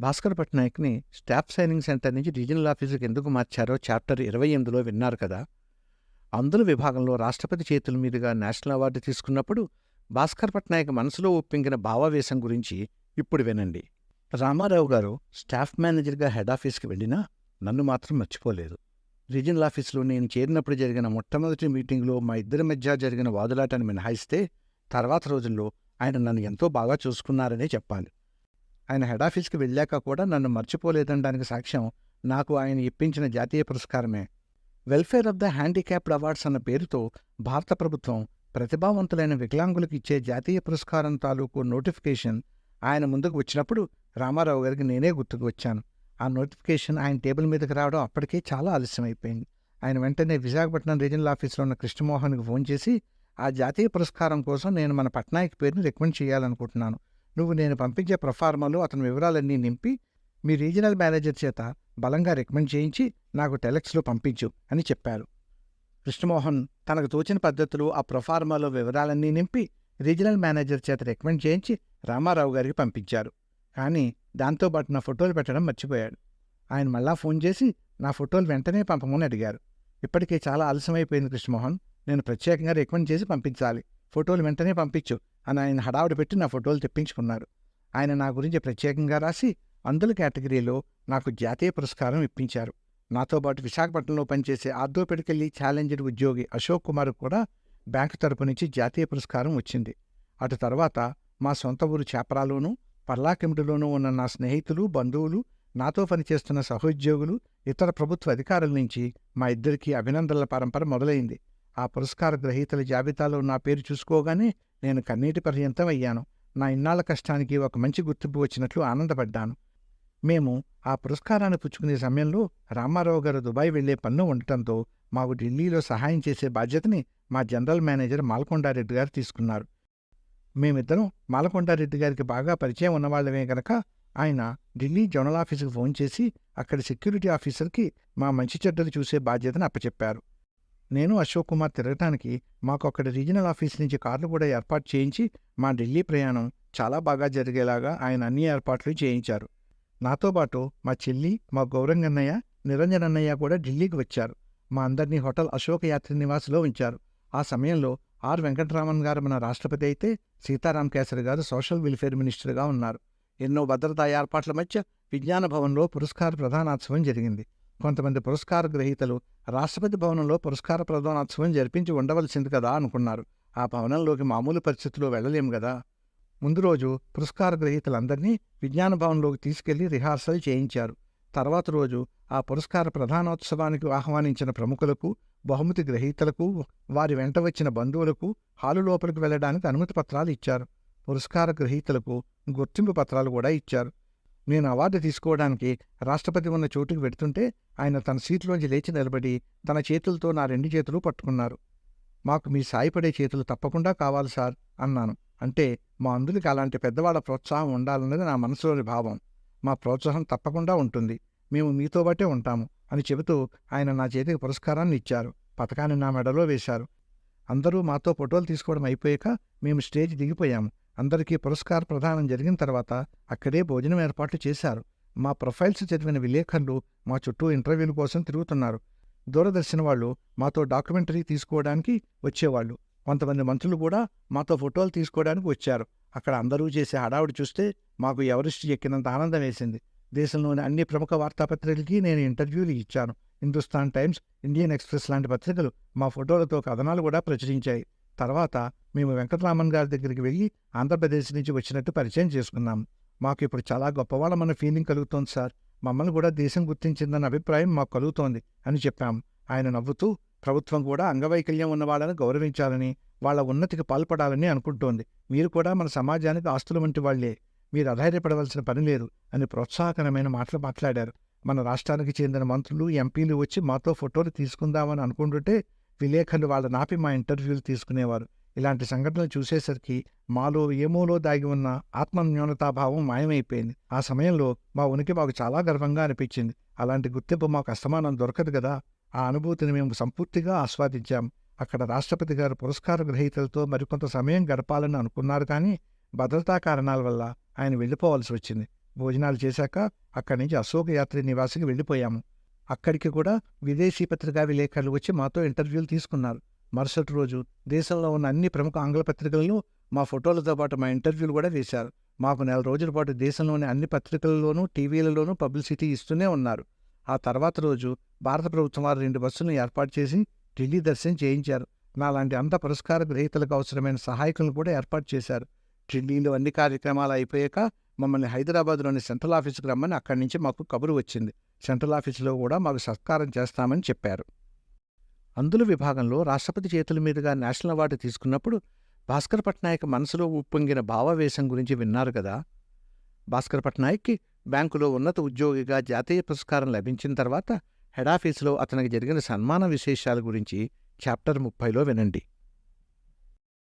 భాస్కర్ పట్నాయక్ని staff signing centre నుంచి regional ఆఫీసుకి ఎందుకు మార్చారో చాప్టర్ ఇరవై ఎనిమిదిలో విన్నారు కదా. అందుల విభాగంలో రాష్ట్రపతి చేతుల మీదుగా నేషనల్ అవార్డు తీసుకున్నప్పుడు భాస్కర్ పట్నాయక్ మనసులో ఒప్పించిన భావావేశం గురించి ఇప్పుడు వినండి. రామారావు గారు స్టాఫ్ మేనేజర్గా హెడ్ ఆఫీస్కి వెళ్ళినా నన్ను మాత్రం మర్చిపోలేదు. రీజనల్ ఆఫీసులో నేను చేరినప్పుడు జరిగిన మొట్టమొదటి మీటింగ్లో మా ఇద్దరి మధ్య జరిగిన వాదులాటను మినహాయిస్తే తర్వాత రోజుల్లో ఆయన నన్ను ఎంతో బాగా చూసుకున్నారనే చెప్పాలి. ఆయన హెడ్ ఆఫీస్కి వెళ్ళాక కూడా నన్ను మర్చిపోలేదనడానికి సాక్ష్యం నాకు ఆయన ఇప్పించిన జాతీయ పురస్కారమే. Welfare of the handicapped awards అన్న పేరుతో భారత ప్రభుత్వం ప్రతిభావంతులైన వికలాంగులకు ఇచ్చే జాతీయ పురస్కారం తాలూకు నోటిఫికేషన్ ఆయన ముందుకు వచ్చినప్పుడు రామారావు గారికి నేనే గుర్తుకు వచ్చాను. ఆ నోటిఫికేషన్ ఆయన టేబుల్ మీదకి రావడం అప్పటికే చాలా ఆలస్యమైపోయింది. ఆయన వెంటనే విశాఖపట్నం రీజనల్ ఆఫీస్లో ఉన్న కృష్ణమోహన్కి ఫోన్ చేసి ఆ జాతీయ పురస్కారం కోసం నేను మన పట్నాయక్ పేరుని రికమెండ్ చేయాలనుకుంటున్నాను. నువ్వు నేను పంపించే ప్రొఫార్మాలు అతని వివరాలన్నీ నింపి మీ రీజనల్ మేనేజర్ చేత బలంగా రికమెండ్ చేయించి నాకు టెలెక్స్లో పంపించు అని చెప్పారు. కృష్ణమోహన్ తనకు తోచిన పద్ధతులు ఆ ప్రొఫార్మాలో వివరాలన్నీ నింపి రీజనల్ మేనేజర్ చేత రికమెండ్ చేయించి రామారావు గారికి పంపించారు. కానీ దాంతోపాటు నా ఫోటోలు పెట్టడం మర్చిపోయాడు. ఆయన మళ్ళా ఫోన్ చేసి నా ఫోటోలు వెంటనే పంపమని అడిగారు. ఇప్పటికే చాలా ఆలస్యమైపోయింది కృష్ణమోహన్. నేను ప్రత్యేకంగా రికమెండ్ చేసి పంపించాలి. ఫోటోలు వెంటనే పంపించు. అని ఆయన హడావుడి పెట్టి నా ఫోటోలు తెప్పించుకున్నారు. ఆయన నా గురించి ప్రత్యేకంగా రాసి అందుల కేటగిరీలో నాకు జాతీయ పురస్కారం ఇప్పించారు. నాతో పాటు విశాఖపట్నంలో పనిచేసే ఆర్థోపెడికల్లీ ఛాలెంజ్డ్ ఉద్యోగి అశోక్ కుమార్ కూడా బ్యాంకు తరపు నుంచి జాతీయ పురస్కారం వచ్చింది. అటు తర్వాత మా సొంత ఊరు చేపరాలోనూ పర్లాకెమిటిలోనూ ఉన్న నా స్నేహితులు బంధువులు నాతో పనిచేస్తున్న సహోద్యోగులు ఇతర ప్రభుత్వ అధికారుల నుంచి మా ఇద్దరికీ అభినందనల పరంపర మొదలైంది. ఆ పురస్కార గ్రహీతల జాబితాలో నా పేరు చూసుకోగానే నేను కన్నీటి పర్యంతం అయ్యాను నా ఇన్నాళ్ళ కష్టానికి ఒక మంచి గుర్తింపు వచ్చినట్లు ఆనందపడ్డాను. మేము ఆ పురస్కారాన్ని పుచ్చుకునే సమయంలో రామారావు గారు దుబాయ్ వెళ్ళే పన్ను ఉండటంతో మాకు ఢిల్లీలో సహాయం చేసే బాధ్యతని మా జనరల్ మేనేజర్ మాల్కొండారెడ్డి గారు తీసుకున్నారు. మేమిద్దరం మాలకొండారెడ్డి గారికి బాగా పరిచయం ఉన్నవాళ్ళమే గనక ఆయన ఢిల్లీ జోనల్ ఆఫీసుకు ఫోన్ చేసి అక్కడి సెక్యూరిటీ ఆఫీసర్కి మా మంచి చెడ్డలు చూసే బాధ్యతను అప్పచెప్పారు. నేను అశోక్ కుమార్ తిరగటానికి మాకు అక్కడ రీజనల్ ఆఫీస్ నుంచి కార్లు కూడా ఏర్పాటు చేయించి మా ఢిల్లీ ప్రయాణం చాలా బాగా జరిగేలాగా ఆయన అన్ని ఏర్పాట్లు చేయించారు. నాతో పాటు మా చెల్లి మా గౌరంగన్నయ్య నిరంజన్ అన్నయ్య కూడా ఢిల్లీకి వచ్చారు. మా అందరినీ హోటల్ అశోక యాత్రి నివాసులో ఉంచారు. ఆ సమయంలో ఆర్ వెంకటరామన్ గారు మన రాష్ట్రపతి అయితే సీతారాం కేసరి గారు సోషల్ వెల్ఫేర్ మినిస్టర్గా ఉన్నారు. ఎన్నో భద్రతా ఏర్పాట్ల మధ్య విజ్ఞాన భవన్లో పురస్కార ప్రధానోత్సవం జరిగింది. కొంతమంది పురస్కార గ్రహీతలు రాష్ట్రపతి భవనంలో పురస్కార ప్రధానోత్సవం జరిపించి ఉండవలసింది కదా అనుకున్నారు. ఆ భవనంలోకి మామూలు పరిస్థితుల్లో వెళ్ళలేము కదా ముందు రోజు పురస్కార గ్రహీతలందరినీ విజ్ఞాన భవన్లోకి తీసుకెళ్ళి రిహార్సల్ చేయించారు. తర్వాత రోజు ఆ పురస్కార ప్రధానోత్సవానికి ఆహ్వానించిన ప్రముఖులకు బహుమతి గ్రహీతలకు వారి వెంట వచ్చిన బంధువులకు హాలు లోపలికి వెళ్ళడానికి అనుమతి పత్రాలు ఇచ్చారు. పురస్కార గ్రహీతలకు గుర్తింపు పత్రాలు కూడా ఇచ్చారు. నేను అవార్డు తీసుకోవడానికి రాష్ట్రపతి ఉన్న చోటుకు వెడుతుంటే ఆయన తన సీట్లోంచి లేచి నిలబడి తన చేతులతో నా రెండు చేతులు పట్టుకున్నారు. మాకు మీ సాయపడే చేతులు తప్పకుండా కావాలి సార్ అన్నాను. అంటే మా అందులకి అలాంటి పెద్దవాళ్ళ ప్రోత్సాహం ఉండాలన్నది నా మనసులోని భావం. మా ప్రోత్సాహం తప్పకుండా ఉంటుంది. మేము మీతో బట్టే ఉంటాము అని చెబుతూ ఆయన నా చేతికి పురస్కారాన్ని ఇచ్చారు. పథకాన్ని నా మెడలో వేశారు. అందరూ మాతో ఫోటోలు తీసుకోవడం అయిపోయాక మేము స్టేజ్ దిగిపోయాము. అందరికీ పురస్కార ప్రదానం జరిగిన తర్వాత అక్కడే భోజనం ఏర్పాట్లు చేశారు. మా ప్రొఫైల్స్ చదివిన విలేకరులు మా చుట్టూ ఇంటర్వ్యూల కోసం తిరుగుతున్నారు. దూరదర్శన్ వాళ్ళు మాతో డాక్యుమెంటరీ తీసుకోవడానికి వచ్చేవాళ్ళు. కొంతమంది మంత్రులు కూడా మాతో ఫోటోలు తీసుకోవడానికి వచ్చారు. అక్కడ అందరూ చేసే హడావుడి చూస్తే మాకు ఎవరిస్ట్ ఎక్కినంత ఆనందం వేసింది. దేశంలోని అన్ని ప్రముఖ వార్తాపత్రికలకి నేను ఇంటర్వ్యూలు ఇచ్చాను. హిందుస్థాన్ టైమ్స్ ఇండియన్ ఎక్స్ప్రెస్ లాంటి పత్రికలు మా ఫోటోలతో కథనాలు కూడా ప్రచురించాయి. తర్వాత మేము వెంకటరామన్ గారి దగ్గరికి వెళ్ళి ఆంధ్రప్రదేశ్ నుంచి వచ్చినట్టు పరిచయం చేసుకున్నాం. మాకు ఇప్పుడు చాలా గొప్పవాళ్ళమన్న ఫీలింగ్ కలుగుతోంది సార్. మమ్మల్ని కూడా దేశం గుర్తించిందన్న అభిప్రాయం మాకు కలుగుతోంది అని చెప్పాం. ఆయన నవ్వుతూ ప్రభుత్వం కూడా అంగవైకల్యం ఉన్న వాళ్ళని గౌరవించాలని వాళ్ళ ఉన్నతికి పాల్పడాలని అనుకుంటోంది. మీరు కూడా మన సమాజానికి ఆస్తులు వంటి వాళ్ళే మీరు అధైర్యపడవలసిన పని లేదు అని ప్రోత్సాహకరమైన మాటలు మాట్లాడారు. మన రాష్ట్రానికి చెందిన మంత్రులు ఎంపీలు వచ్చి మాతో ఫోటోలు తీసుకుందామని అనుకుంటుంటే విలేకరులు వాళ్ళ నాపి మా ఇంటర్వ్యూలు తీసుకునేవారు. ఇలాంటి సంఘటనలు చూసేసరికి మాలో ఏమోలో దాగి ఉన్న ఆత్మన్యూనతాభావం మాయమైపోయింది. ఆ సమయంలో మా ఉనికి మాకు చాలా గర్వంగా అనిపించింది. అలాంటి గుర్తింపు మాకు అస్తమానం దొరకదు కదా. ఆ అనుభూతిని మేము సంపూర్తిగా ఆస్వాదించాం. అక్కడ రాష్ట్రపతి గారు పురస్కార గ్రహీతలతో మరికొంత సమయం గడపాలని అనుకున్నారు కానీ భద్రతా కారణాల వల్ల ఆయన వెళ్ళిపోవాల్సి వచ్చింది. భోజనాలు చేశాక అక్కడి నుంచి అశోక యాత్రి నివాసికి వెళ్ళిపోయాము. అక్కడికి కూడా విదేశీ పత్రికా విలేకరులు వచ్చి మాతో ఇంటర్వ్యూలు తీసుకున్నారు. మరుసటి రోజు దేశంలో ఉన్న అన్ని ప్రముఖ ఆంగ్ల పత్రికలను మా ఫోటోలతో పాటు మా ఇంటర్వ్యూలు కూడా వేశారు. మాకు నెల రోజుల పాటు దేశంలోని అన్ని పత్రికలలోనూ టీవీలలోనూ పబ్లిసిటీ ఇస్తూనే ఉన్నారు. ఆ తర్వాత రోజు భారత ప్రభుత్వం వారు రెండు బస్సులను ఏర్పాటు చేసి ఢిల్లీ దర్శనం చేయించారు. నాలాంటి అంత పురస్కార గ్రహీతలకు అవసరమైన సహాయకులను కూడా ఏర్పాటు చేశారు. ఢిల్లీలో అన్ని కార్యక్రమాలు అయిపోయాక మమ్మల్ని హైదరాబాద్లోని సెంట్రల్ ఆఫీసుకు రమ్మని అక్కడి నుంచి మాకు కబురు వచ్చింది. సెంట్రల్ ఆఫీసులో కూడా మాకు సత్కారం చేస్తామని చెప్పారు. అందుల విభాగంలో రాష్ట్రపతి చేతుల మీదుగా నేషనల్ అవార్డు తీసుకున్నప్పుడు భాస్కర్ పట్నాయక్ మనసులో ఉప్పొంగిన భావావేశం గురించి విన్నారు కదా. భాస్కర్ పట్నాయక్కి బ్యాంకులో ఉన్నత ఉద్యోగిగా జాతీయ పురస్కారం లభించిన తర్వాత హెడ్ ఆఫీసులో అతనికి జరిగిన సన్మాన విశేషాల గురించి చాప్టర్ ముప్పైలో వినండి.